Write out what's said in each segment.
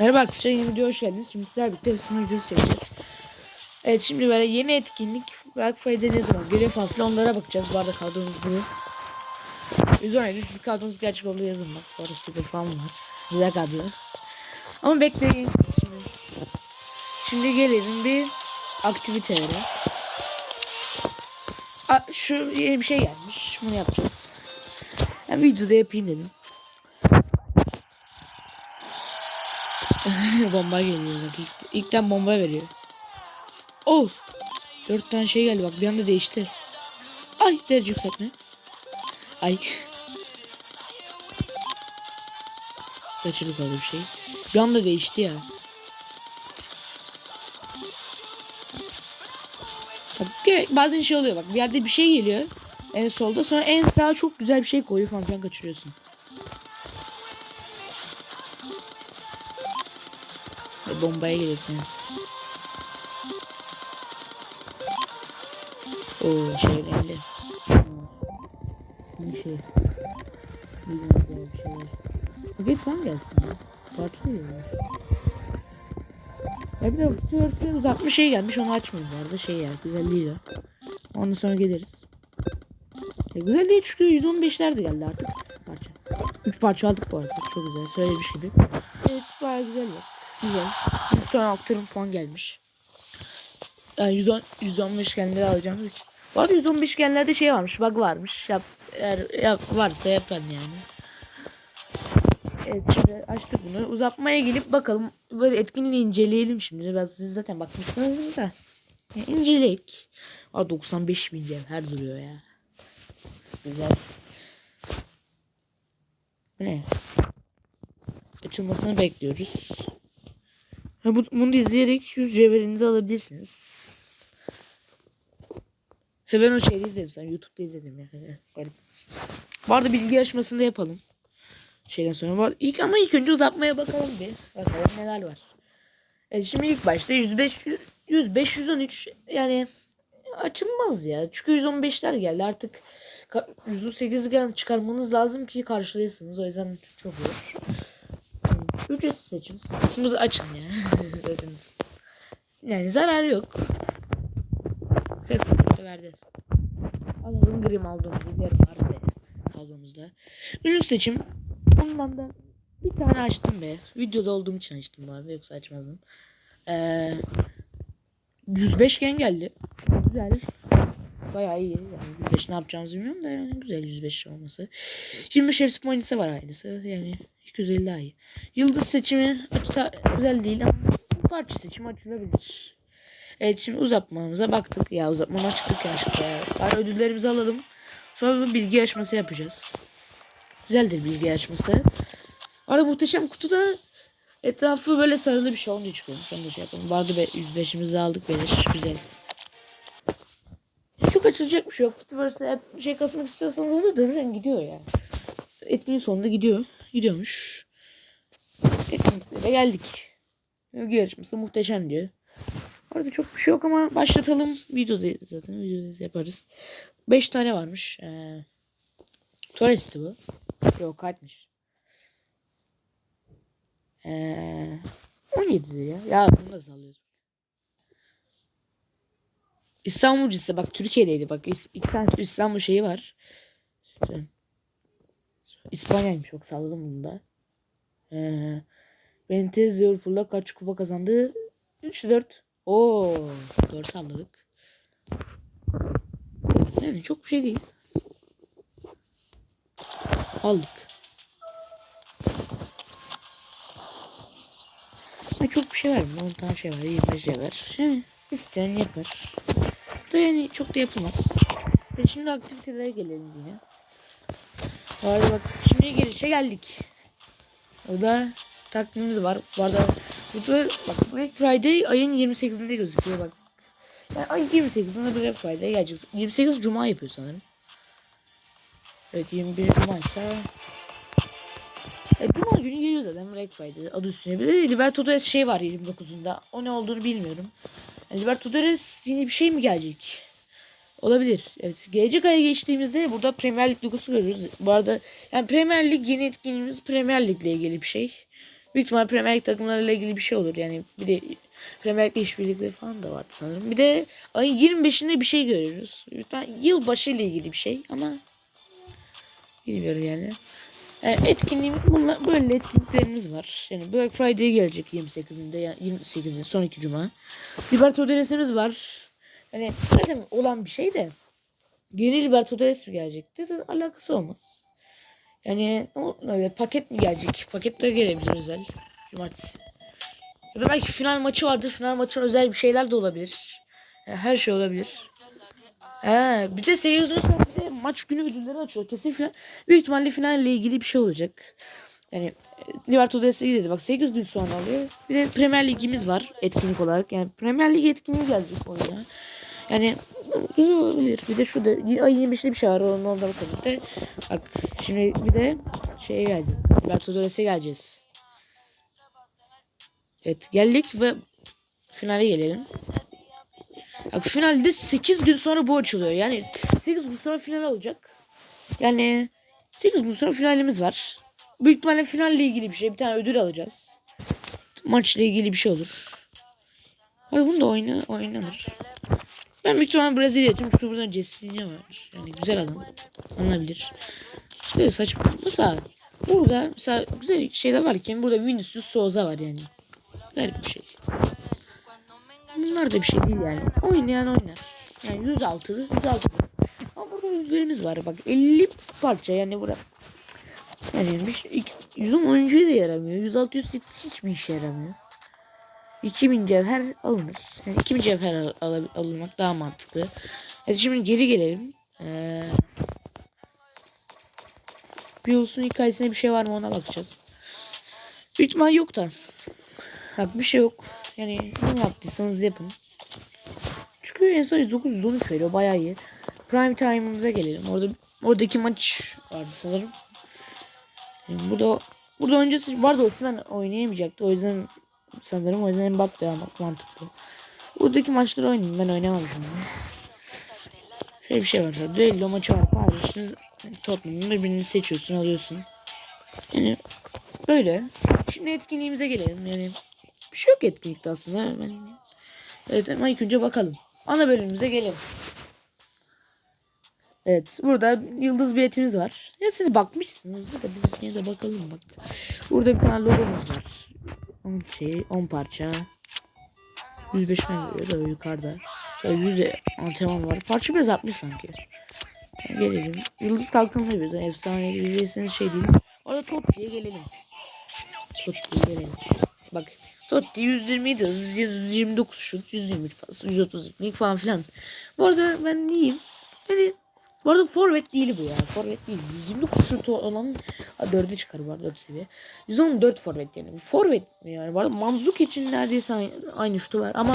Merhaba arkadaşlar yeni videoya hoş geldiniz. Şimdi sizlerle birlikte bir sınır videosu çekeceğiz. Evet şimdi böyle yeni etkinlik Black Friday ne zaman görev falan onlara bakacağız. Bu arada kadromuz bu. 117 siz kadronuz gerçek olduğu yazın bak. Bu arada falan var. Güzel kadro. Ama bekleyin. Şimdi, şimdi gelelim bir aktivitelere. Aa, şu yeni bir şey gelmiş. Bunu yapacağız. Ben videoda yapayım dedim. Bomba geliyor bak. İlk, ilkten bomba veriyor. Oh! Dört tane şey geldi bak bir anda değişti. Ay derece yükseltme. Ay. Kaçırdık öyle bir şey. Bir anda değişti ya. Bak bazen şey oluyor bak bir yerde bir şey geliyor. En solda sonra en sağa çok güzel bir şey koyuyor falan filan kaçırıyorsun. Belki bombaya gidersiniz. Oo şey geldi. Ne şey? Bilmiyorum bir şey var. Git lan gelsin. Patlıyor. Ya bir de tutuyorsun uzatmış şey gelmiş onu açmayayım bu arada şey ya güzel değil o. Ondan sonra geliriz. Ya güzel değil çünkü 115'ler de geldi artık parça. 3 parça aldık bu arada çok güzel söylemiş gibi. Şey evet bayağı güzel yok. 110. 100 tane aktarım falan gelmiş. Yani 110, 115 genleri alacağımız için. Bu arada 115 genlerde şey varmış. Bug varmış. Yap, eğer yap, varsa yapan yani. Evet şimdi açtık bunu. Uzatmaya gelip bakalım. Böyle etkinliği inceleyelim şimdi. Ben siz zaten bakmışsınız da. Yani incelek. Aa 95 bin cevher duruyor ya. Güzel. Ne? Açılmasını bekliyoruz. Ha, bu, bunu da izleyerek 100 cevherinizi alabilirsiniz. Ha, ben o şeyde izledim sen YouTube'da izledim ya. Garip. Bu arada bilgi yarışmasında yapalım. Şeyden sonra var. İlk ama ilk önce uzatmaya bakalım bir. Bakalım neler var. Evet şimdi ilk başta 105 105 113 yani açılmaz ya. Çünkü 115'ler geldi artık. 108'i çıkarmanız lazım ki karşılayasınız. O yüzden çok zor. Ücretsiz seçim. Kutumuzu açın ya. Zaten. yani zarar yok. Hepsini verdi. Alalım grim aldığımız bir yer var be. Kaldığımızda. Ünlü seçim. Bundan da bir tane açtım be. Videoda olduğum için açtım bu arada. Yoksa açmazdım. Ee, 105 gen geldi. Güzel. Bayağı iyi. Yani 105 ne yapacağımızı bilmiyorum da yani güzel 105 olması. 25 hepsi pointisi var aynısı. Yani 250 daha iyi. Yıldız seçimi açta güzel değil ama parça seçimi açılabilir. Evet şimdi uzatmamıza baktık. Ya uzatmama çıktık ya. Bari ödüllerimizi alalım. Sonra bir bilgi yarışması yapacağız. Güzeldir bilgi yarışması. Arada muhteşem kutuda etrafı böyle sarılı bir şey olunca çıkıyormuş. Onu da şey yapalım. Arada be, 105'imizi aldık beleş. Güzel. Çok açılacak bir şey yok. Futbolsa hep şey kasmak istiyorsanız onu dönüşen gidiyor yani. Etkinliğin sonunda gidiyor. Gidiyormuş. Etkinliklere geldik. Bilgi yarışması muhteşem diyor. Orada çok bir şey yok ama başlatalım. Videoda zaten videoda yaparız. 5 tane varmış. Ee, Torres'ti bu. Yok kaçmış. Ee, 17 ya. Ya bunu da sallıyoruz. İstanbul cisi bak Türkiye'deydi bak iki tane İstanbul şeyi var. İspanya'ymış bak salladım bunu da. Ee, Benitez Liverpool'da kaç kupa kazandı? 3-4. Oo, doğru salladık. Yani çok bir şey değil. Aldık. Ha, çok bir şey mı? 10 tane şey var. 25 şey var. Yani isteyen yapar. Da yani çok da yapılmaz. E şimdi aktivitelere gelelim yine. Bu bak şimdi gelişe geldik. O da takvimimiz var. Bu arada bu da bak Black Friday ayın 28'inde gözüküyor bak. Yani ayın 28'inde Black Friday gelecek. 28 Cuma yapıyor sanırım. Evet 21 Cuma ise e, Cuma günü geliyor zaten Black Friday adı üstüne. Bir de Libertadores şey var 29'unda. O ne olduğunu bilmiyorum. Yani Libertadores yeni bir şey mi gelecek? Olabilir. Evet. Gelecek aya geçtiğimizde burada Premier Lig logosu görürüz. Bu arada yani Premier Lig yeni etkinliğimiz Premier Lig ile ilgili bir şey. Büyük ihtimal Premier Lig takımlarıyla ilgili bir şey olur. Yani bir de Premier Lig'de işbirlikleri falan da vardı sanırım. Bir de ayın 25'inde bir şey görüyoruz. Bir tane yılbaşı ile ilgili bir şey ama bilmiyorum yani. Yani etkinliğimiz bunlar böyle etkinliklerimiz var. Yani Black Friday gelecek 28'inde yani 28'in son iki cuma. Libertadores'imiz var. Yani zaten olan bir şey de yeni Libertadores mi gelecekti? Zaten alakası olmaz. Yani öyle paket mi gelecek? Paketler gelebilir özel. Cumartesi. Ya da belki final maçı vardır. Final maçı özel bir şeyler de olabilir. Yani her şey olabilir. He, bir de 8 gün sonra bir de maç günü ödülleri açıyor. Kesin final. Büyük ihtimalle finalle ilgili bir şey olacak. Yani e, Libertadores'e gideceğiz. Bak 8 gün sonra alıyor. Bir de Premier Lig'imiz var etkinlik olarak. Yani Premier Lig etkinliği gelecek oyuna. Yani iyi olabilir. Bir de şurada ay 25'te bir şey var. Onun orada bakalım. De bak şimdi bir de şeye geleceğiz. Libertadores'e geleceğiz. Evet geldik ve finale gelelim. Bak finalde 8 gün sonra bu açılıyor. Yani 8 gün sonra final olacak. Yani 8 gün sonra finalimiz var. Büyük ihtimalle finalle ilgili bir şey. Bir tane ödül alacağız. Maçla ilgili bir şey olur. Hadi bunu da oyna, oynanır. Ben büyük ihtimalle Brezilya çünkü buradan Jessinha var. Yani güzel adam. Alınabilir. Böyle saçma. Mesela burada mesela güzel şeyler varken burada Vinicius Souza var yani. Garip bir şey. Bunlar da bir şey değil yani. Oynayan oynar. Yani 106'lı 106 Ama burada yüzlerimiz var bak 50 parça yani bura. Yani bir şey, 110 oyuncuya da yaramıyor. 106 108 hiçbir işe yaramıyor. 2000 cevher alınır. Yani 2000 cevher al, al, alınmak daha mantıklı. Hadi şimdi geri gelelim. Ee, bir olsun hikayesinde bir şey var mı ona bakacağız. Büyük yok da. Bak bir şey yok. Yani ne yaptıysanız yapın. Çünkü en son 913 veriyor bayağı iyi. Prime time'ımıza gelelim. Orada oradaki maç vardı sanırım. Yani burada burada öncesi vardı Osman oynayamayacaktı. O yüzden sanırım o yüzden Mbappe almak mantıklı. Buradaki maçları oynayayım. Ben oynamamışım. Şöyle bir şey var. Düello maçı var. Paylaşıyorsunuz. Tottenham'ın birbirini seçiyorsun alıyorsun. Yani böyle. Şimdi etkinliğimize gelelim. Yani bir şey yok etkinlikte aslında. Ben... Evet ama ilk önce bakalım. Ana bölümümüze gelelim. Evet burada yıldız biletimiz var. Ya siz bakmışsınız da biz yine de bakalım bak. Burada bir tane logomuz var. 10 şey 10 parça. 105 mi veriyor da yukarıda. Şöyle 100 antrenman var. Parça biraz artmış sanki. Gelelim. Yıldız kalkanı yapıyoruz. Yani efsane diyeceksiniz şey değil. Orada top diye gelelim. Top diye gelelim. Bak Totti 127 hız, 129 şut, 123 pas, 130 iplik falan filan. Bu arada ben iyiyim. Yani bu arada forvet değil bu ya. Forvet değil. 129 şut olan 4'e çıkar bu arada 4 seviye. 114 forvet yani. Bu forvet mi yani? Bu arada Manzuk için neredeyse aynı, aynı şutu var ama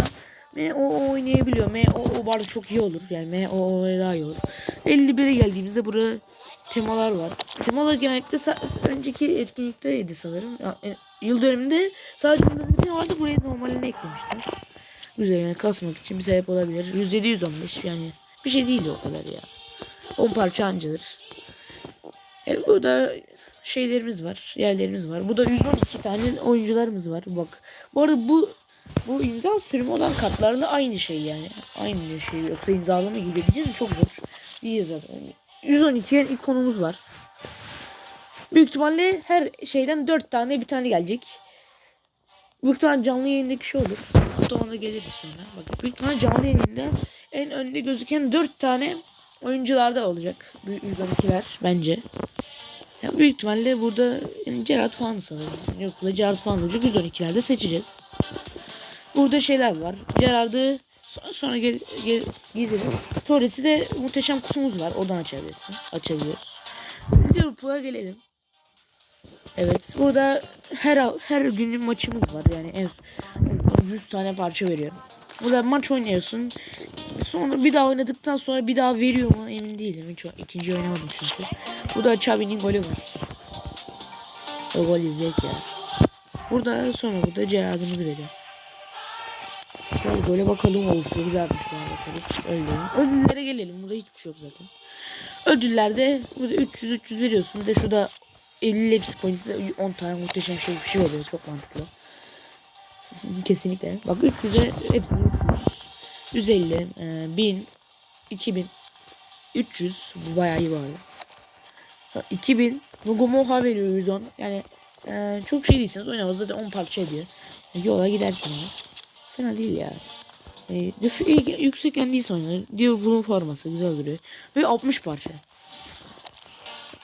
M o oynayabiliyor. M o o var çok iyi olur. Yani M o o daha iyi olur. 51'e geldiğimizde burada temalar var. Temalar genellikle önceki etkinlikteydi sanırım. E, yıl dönümünde sadece vardı. Buraya normalini eklemişler. Güzel kasmak için bir sebep olabilir. 107 115 yani bir şey değil o kadar ya. 10 parça ancadır. Yani burada şeylerimiz var. Yerlerimiz var. Bu da 112 tane oyuncularımız var. Bak. Bu arada bu bu imza sürümü olan kartlarla aynı şey yani. Aynı şey. Yoksa imzalama gibi diyeceğim çok zor. İyi zaten. 112 ikonumuz var. Büyük ihtimalle her şeyden 4 tane bir tane gelecek. Büyük ihtimalle canlı yayındaki şey olur. Hatta ona geliriz sonra. Bak büyük ihtimalle canlı yayında en önde gözüken 4 tane oyuncularda olacak. Büyük 112'ler bence. Yani büyük ihtimalle burada yani Gerard falan sanırım. Yok da Gerard falan olacak. 112'lerde seçeceğiz. Burada şeyler var. Gerard'ı sonra, sonra gel, gel, geliriz. Torres'i de muhteşem kutumuz var. Oradan açabilirsin. Açabiliyoruz. Liverpool'a gelelim. Evet. Burada her her günün maçımız var. Yani en, en 100 tane parça veriyor. Burada maç oynuyorsun. Sonra bir daha oynadıktan sonra bir daha veriyor mu emin değilim. Hiç ikinci oynamadım çünkü. Burada Xavi'nin golü var. O gol izleyek ya. Burada sonra burada Gerard'ımızı veriyor. Şöyle gole bakalım olur. Çok güzelmiş bana bakarız. Öyle. Ödüllere gelelim. Burada hiçbir şey yok zaten. Ödüllerde burada 300 300 veriyorsun. Bir de şurada 50 hepsi point size 10 tane muhteşem şey bir şey veriyor. Çok mantıklı. Kesinlikle. Bak 300'e hepsi 300. 150, e, 1000, 2000, 300 bu bayağı iyi. Sonra 2000 Mugumoha veriyor 110. Yani e, çok şey değilsiniz oynamaz zaten 10 parça ediyor. E, yola gidersiniz. Fena değil ya. E, düşük iyi, yüksekken değilse oynanır. Liverpool'un forması güzel duruyor. Ve 60 parça.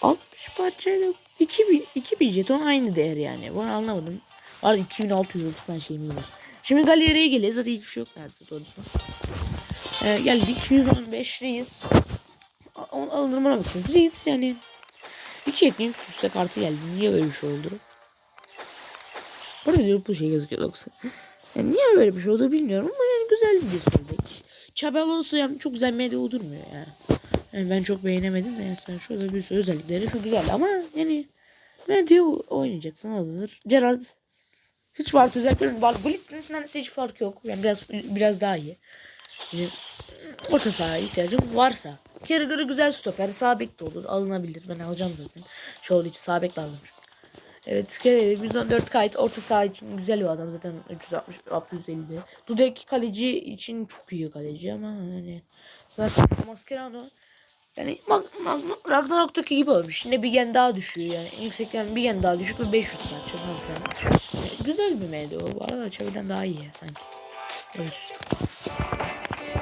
60 parçayla 2000, 2000 jeton aynı değer yani. Bunu anlamadım. Var 2630 tane şeyimiz var. Şimdi galeriye geliyor. Zaten hiçbir şey yok neredeyse doğrusu. Ee, geldik 115 reis. Onu alınır bana bakacağız. Reis yani iki etkinlik üst üste kartı geldi. Niye böyle bir şey oldu? Burada Liverpool şey gözüküyor yoksa. Yani niye böyle bir şey oldu bilmiyorum ama yani güzel bir soldek. Xabi Alonso yani çok güzel medya durmuyor yani. Yani. ben çok beğenemedim de yani şöyle bir sürü özellikleri çok güzel ama yani medya oynayacaksın alınır. Gerard hiç farkı özellikleri var. Gullit'in hiç farkı yok. Yani biraz biraz daha iyi. Yani, orta saha ihtiyacım varsa. Göre güzel stoper. Sağ bek de olur. Alınabilir. Ben alacağım zaten. Olduğu için sağ bek de aldım. Evet kere 114 kayıt orta saha için güzel bir adam zaten 360 650'de. Dudek kaleci için çok iyi kaleci ama hani zaten Mascherano yani Ragnarok'taki gibi olmuş. Yine bir gen daha düşüyor yani. En yüksekten bir gen daha düşük ve 500 parça falan filan. Yani güzel bir meyde o. Bu arada Çabi'den daha iyi ya sanki. Evet.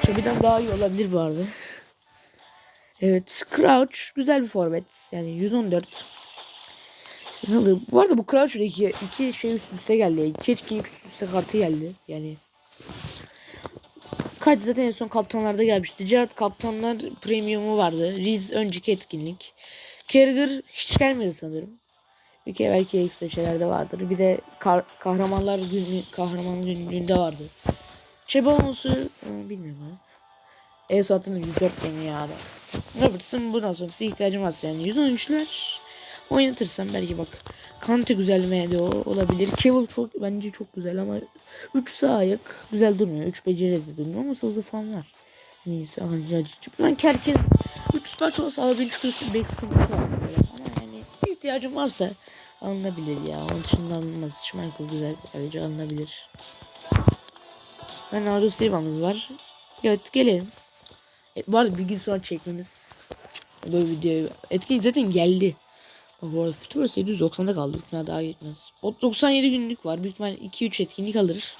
Çabi'den daha iyi olabilir bu arada. Evet. Crouch güzel bir forvet. Yani 114. Bu arada bu Crouch'da iki, iki şey üst üste geldi. İki etkinlik üst üste kartı geldi. Yani Kaç zaten en son kaptanlarda gelmişti. Gerard kaptanlar premiumu vardı. Riz önceki etkinlik. Carragher hiç gelmedi sanırım. Bir kere belki ekstra şeyler de vardır. Bir de kahramanlar günü kahraman günlüğünde vardı. Çebalonsu e, bilmiyorum. En son attığında 104 deniyor ya. Robertson bundan sonrası ihtiyacım var yani. 113'ler oynatırsam belki bak. Kante güzel de olabilir. Kevil çok bence çok güzel ama 3 sağ ayak güzel durmuyor. 3 beceri de durmuyor ama hızlı falan var. Neyse anca Ben herkes 3 spark olsa alabilir çünkü bek sıkıntısı var. Ama yani ihtiyacım varsa alınabilir ya. Onun için alınmaz. Schmeichel güzel kaleci alınabilir. Bernardo Silva'mız var. Evet gelelim. Evet, bu arada bir gün sonra çekmemiz bu videoyu. Etkinlik zaten geldi. Arada Futbol 790'da kaldı. Büyük daha gitmez. O 97 günlük var. Büyük ihtimalle 2-3 etkinlik alır.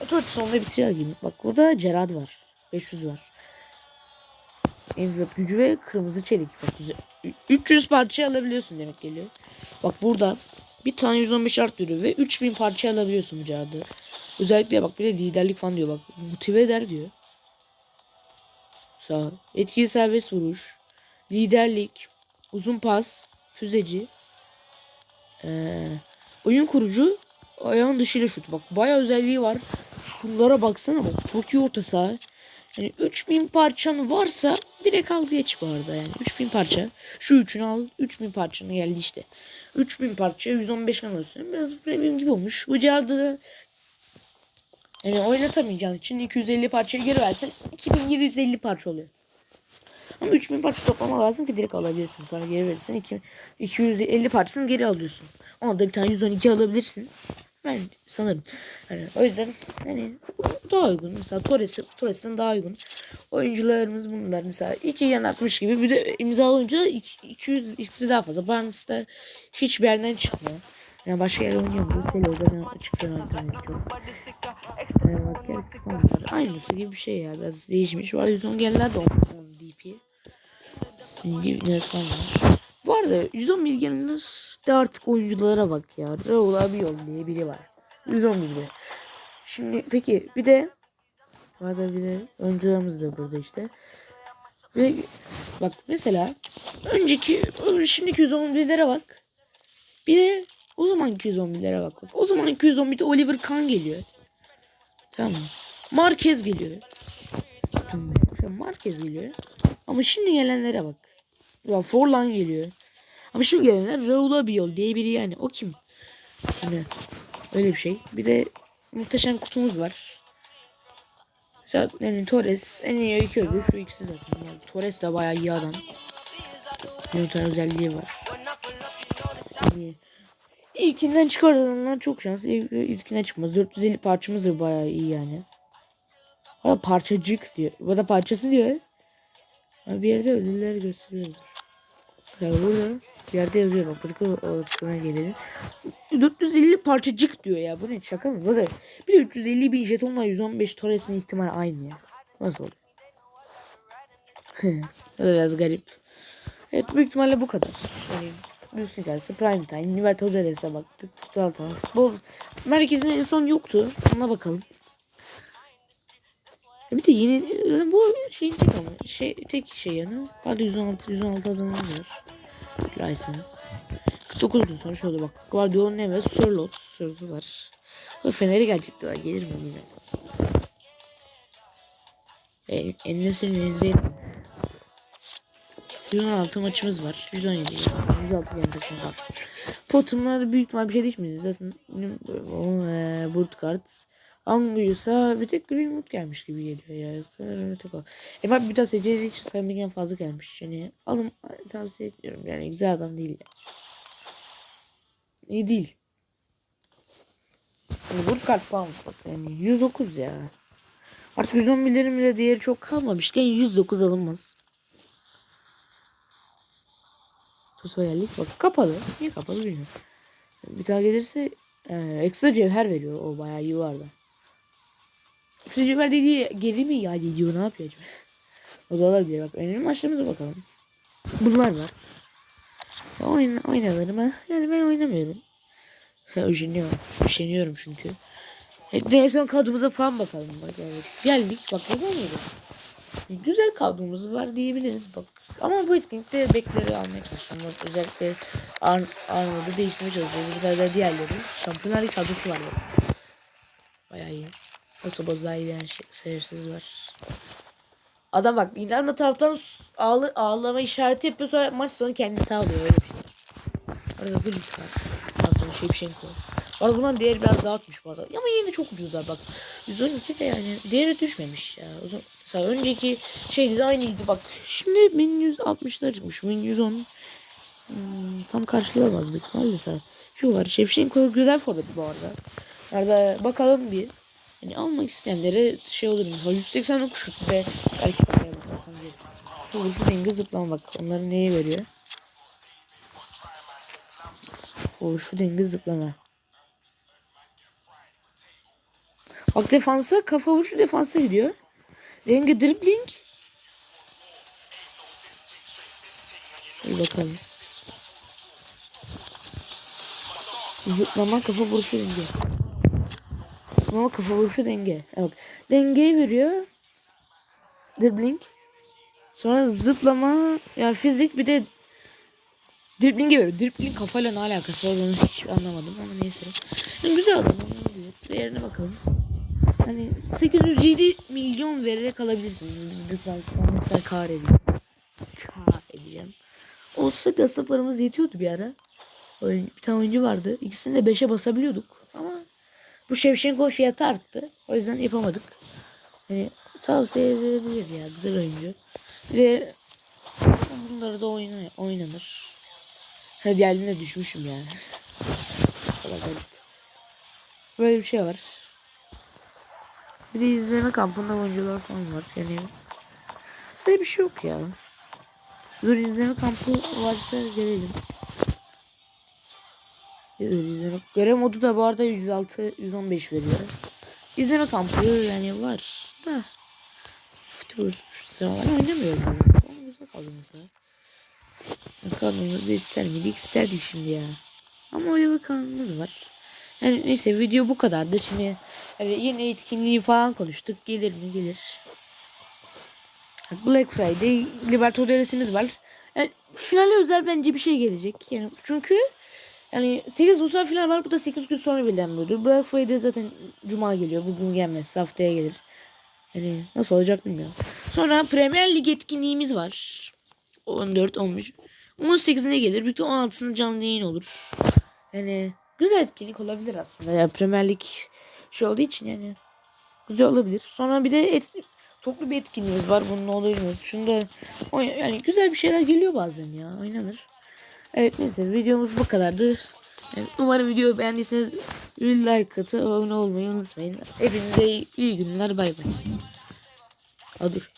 Otomatik sonunda bitiyor gibi. Bak burada Gerard var. 500 var. Envelop gücü ve kırmızı çelik. Bak, 300 parça alabiliyorsun demek geliyor. Bak burada bir tane 115 art diyor ve 3000 parça alabiliyorsun bu Gerard'ı. Özellikle bak bir de liderlik falan diyor bak. Motive eder diyor. Sağ. Etkili serbest vuruş. Liderlik. Uzun pas füzeci, ee, oyun kurucu, ayağın dışıyla şut. Bak bayağı özelliği var. Şunlara baksana bak çok iyi orta saha. Yani 3000 parçan varsa direkt al geç bu arada yani 3000 parça. Şu üçünü al 3000 parçanı geldi işte. 3000 parça 115 kan olsun. Biraz premium gibi olmuş. Bu da yani oynatamayacağın için 250 parçayı geri versen 2750 parça oluyor. Ama 3000 parça toplama lazım ki direkt alabilirsin. Sonra geri verirsin. 2, 250 parçasını geri alıyorsun. Ona da bir tane 112 alabilirsin. Ben sanırım. Yani o yüzden hani daha uygun. Mesela Torres, Torres'ten daha uygun. Oyuncularımız bunlar. Mesela 2 yan atmış gibi. Bir de imza olunca 200 XP daha fazla. Barnes'ta hiçbir yerden çıkmıyor. Yani başka yer oynuyor mu? Selo zaten açık falan var. Aynısı gibi bir şey ya. Biraz değişmiş. Var 110 gelenler de 10 DP. Neresi falan var. Bu arada 111 gelenler de artık oyunculara bak ya. Raul Abiol diye biri var. 111'de. Şimdi peki bir de var da bir de oyuncularımız da burada işte. Ve bak mesela önceki şimdiki 111'lere bak. Bir de o zaman 211'lere bak. bak. O zaman 211'de Oliver Kahn geliyor. Tamam. Marquez geliyor. Tamam. Marquez geliyor. Ama şimdi gelenlere bak. Ya Forlan geliyor. Ama şimdi gelenler Raul Abiol diye biri yani. O kim? Yani öyle bir şey. Bir de muhteşem kutumuz var. Zaten yani Torres en iyi iki ödül şu ikisi zaten. Yani Torres de bayağı iyi adam. Yöntem özelliği var. Yani ilkinden çıkarılanlar çok şanslı. İlk- İlkinden çıkmaz. 450 parçamız da bayağı iyi yani. Ha parçacık diyor. Bu da parçası diyor. Bir yerde ödüller gösteriyordur. Ya burada yerde yazıyor bak. Burada o kısmına gelelim. 450 parçacık diyor ya. Bu ne şaka mı? Burada bir de 350 bin jetonla 115 Torres'in ihtimali aynı ya. Nasıl oluyor? o da biraz garip. Evet büyük ihtimalle bu kadar. Yani Üstün karşısı prime time. Libertadores'e baktık. Zaten futbol merkezinde en son yoktu. Ona bakalım. Ya Bir de yeni bu şeyin tek ama şey tek şey yani. Hadi 116 116 adamımız var. License. 49 gün sonra şöyle bak. Guardiola Neves, Sörlot, Sörlot var. O Fener'e gelecekti var. Gelir mi bilmiyorum. En, en nesilin elinde 116 maçımız var. 117. 106 gençleşme var. Potumlar büyük ihtimal bir şey değişmeyecek. Zaten o e, Burtkart. Anguyus'a bir tek Greenwood gelmiş gibi geliyor ya. Tek o. E bak bir daha secdeli için sayımdan fazla gelmiş. Yani alın tavsiye etmiyorum. Yani güzel adam değil. Ya. İyi değil. Yani Burtkart falan bak yani 109 ya. Artık 111'lerin bile değeri çok kalmamışken 109 alınmaz. Tutoriallik bak kapalı. Niye kapalı bilmiyorum. Bir daha gelirse e, ekstra cevher veriyor. O bayağı iyi cevher dediği geri mi iade ediyor ne yapıyor acaba? o da olabilir. Bak önemli maçlarımıza bakalım. Bunlar var. Ya oyna, oynanır mı? Yani ben oynamıyorum. Üşeniyorum. Üşeniyorum çünkü. E, en son kadromuza falan bakalım. Bak, evet. Geldik. Bak yazamıyorum. Güzel kadromuz var diyebiliriz bak. Ama bu etkinlikte bekleri almaya çalışıyorum. Bak, özellikle Ar Arnold'u değiştirmeye çalışıyoruz. Bir de diğerleri. Şampiyonlar kadrosu var bak. Bayağı iyi. Nasıl iyi denen şey, seyirsiz var. Adam bak İrlanda taraftan ağlı, ağlama işareti yapıyor sonra maç sonu kendisi ağlıyor öyle bir şey. Arada Gullit var. Pardon Şevşenko. Bu arada bundan değeri biraz daha artmış bu arada. Ama yine çok ucuzlar bak. 112 de yani değeri düşmemiş ya. O zaman, mesela önceki şeydi de aynıydı bak. Şimdi 1160'lar çıkmış. 1110 hmm, tam karşılayamaz büyük ihtimalle mesela. Şu var. Şevşenko güzel forvet bu arada. Arada bakalım bir. Yani almak isteyenlere şey olur mesela 189 şut ve belki bakmaya bakarsam bir. Vuruşu denge zıplama bak. Onların neyi veriyor? Vuruşu denge zıplama. Bak defansa kafa vuruşu defansa gidiyor. Denge dribbling. Bir bakalım. Zıplama kafa vuruşu denge. Zıplama kafa vuruşu denge. Evet. Dengeyi veriyor. Dribbling. Sonra zıplama yani fizik bir de dribblingi veriyor. Dribbling kafayla ne alakası var onu hiç anlamadım ama neyse. Yani güzel adam. Değerine bakalım. Hani 807 milyon vererek alabilirsiniz. Biz büyük bankalar kar edeceğim. Kar edeceğim. Olsa da paramız yetiyordu bir ara. Bir tane oyuncu vardı. İkisini de 5'e basabiliyorduk. Bu Şevşenko fiyatı arttı. O yüzden yapamadık. Hani tavsiye edilebilir ya. Güzel oyuncu. Bir de bunları da oyna, oynanır. Hadi diğerlerine düşmüşüm yani. Böyle bir şey var. Bir de izleme kampında oyuncular falan var. Yani size bir şey yok ya. Dur izleme kampı varsa gelelim. Görev modu da bu arada 106 115 veriyor. İzleme kampı yani var da. Futbol şu sıralar oynamıyorum. Ama güzel kaldı mesela. Kadromuzda ister miydik? İsterdik şimdi ya. Ama öyle bir kanalımız var. Yani neyse video bu kadardı. Şimdi yani yeni etkinliği falan konuştuk. Gelir mi? Gelir. Black Friday Libertadores'imiz var. Yani finale özel bence bir şey gelecek. Yani çünkü yani 8 Nisan final var. Bu da 8 gün sonra bilinmiyordur. Black Friday zaten cuma geliyor. Bugün gelmez. Haftaya gelir. Yani nasıl olacak bilmiyorum. Sonra Premier Lig etkinliğimiz var. 14, 15. 18'ine gelir. Büyük ihtimalle 16'sında canlı yayın olur. Yani güzel etkinlik olabilir aslında. Ya Premier Lig şey olduğu için yani güzel olabilir. Sonra bir de et, toplu bir etkinliğimiz var. Bunun bilmiyoruz. Şunda oyn- yani güzel bir şeyler geliyor bazen ya. Oynanır. Evet neyse videomuz bu kadardı. Evet, umarım videoyu beğendiyseniz like atıp abone olmayı unutmayın. Hepinize iyi, iyi günler bay bay. Aa, dur.